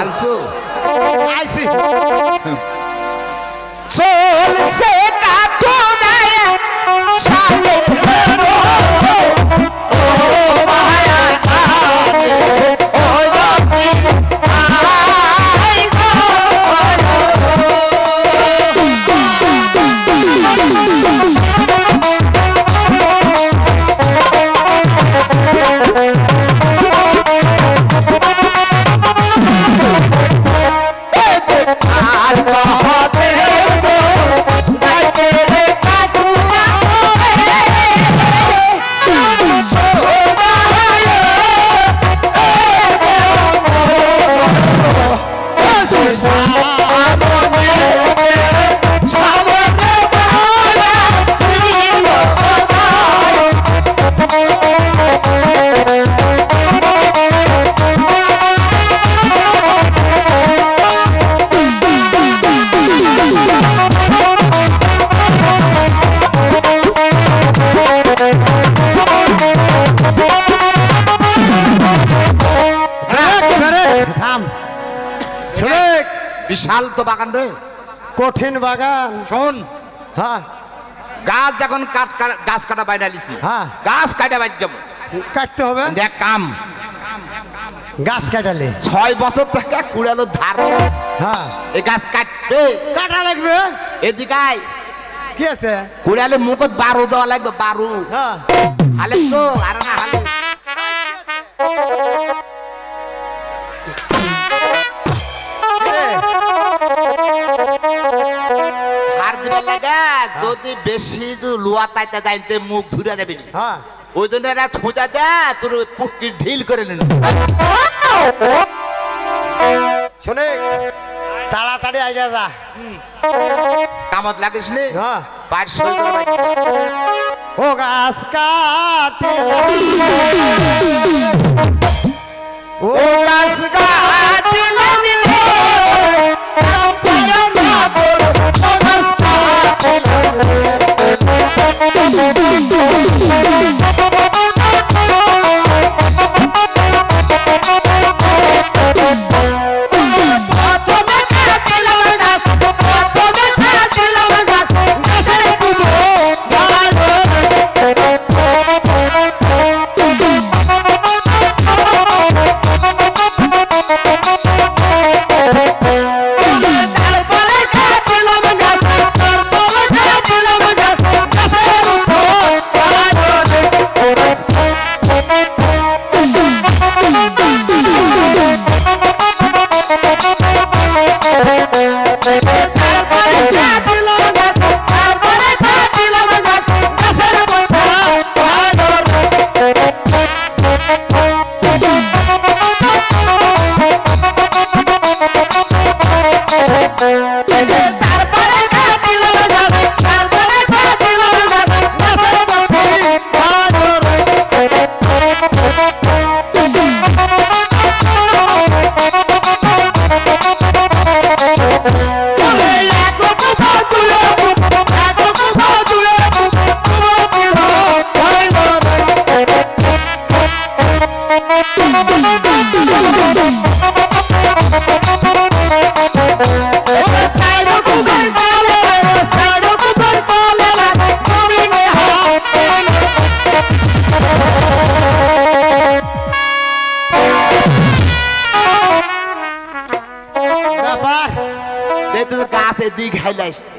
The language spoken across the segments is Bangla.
আলসু আইছি চলছে বিশাল তো বাগান রে। কঠিন বাগান। শোন হ্যাঁ। গাছ যখন কাট গাছ কাটা বাইরে আলিছি হ্যাঁ। গাছ কাটা বাইর যাব। কাটতে হবে। দেখ কাম গাছ কাটালে। ছয় বছর থেকে কুড়ালো ধার। হ্যাঁ। এই গাছ কাটবে। কাটা লাগবে? এদিকে কি আছে? কুড়ালে মুখত বারু দেওয়া লাগবে বারু। হ্যাঁ। হালে তো আর না। হার দিবে লাগা যদি বেশি লুয়া তাইতে যাইতে মুখ ধুরে দেবে হ্যাঁ। ওই জন্য এরা তোর পুটকি ঢিল করে নিল শুনে তাড়াতাড়ি যা। কামত লাগিস নি? হ্যাঁ। পাট সই করে ও গাছ কাটে। ও গাছ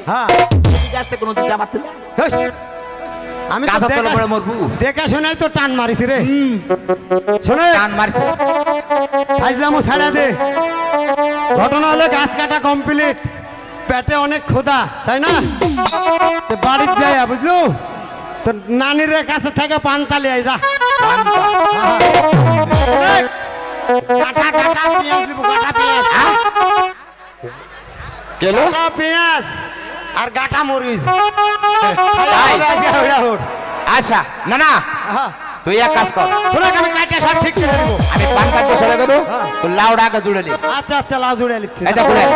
হ্যাঁ। কোনো আমি দেখা- পড়ে মরবু। দেখা শোনাই তো টান মারিছি রে। শোনে। টান মারছে। ফাইজলামো ছাড়া দে। ঘটনা হলো গাছ কাটা কমপ্লিট পেটে অনেক ক্ষুধা তাই না? তো বাড়িতে যাই বুঝলু? তো নানির কাছে থেকে পান্তালি আই যা। কাটা কাটা পেঁয়াজ দিব কাটা পেঁয়াজ হ্যাঁ? কাটা পেঁয়াজ আর গাটা মরিচ। তাই? ওঠ আচ্ছা না না। হ্যাঁ। তুই এক কাজ কর। শোনাক আমি কাটা সব ঠিক করে দেব। আমি পান কাটতে চলে গেল তো লাউডা আগে জুড়ে নি। আচ্ছা আচ্ছা লাউ জুড়ে লিখছি। এটা দেখ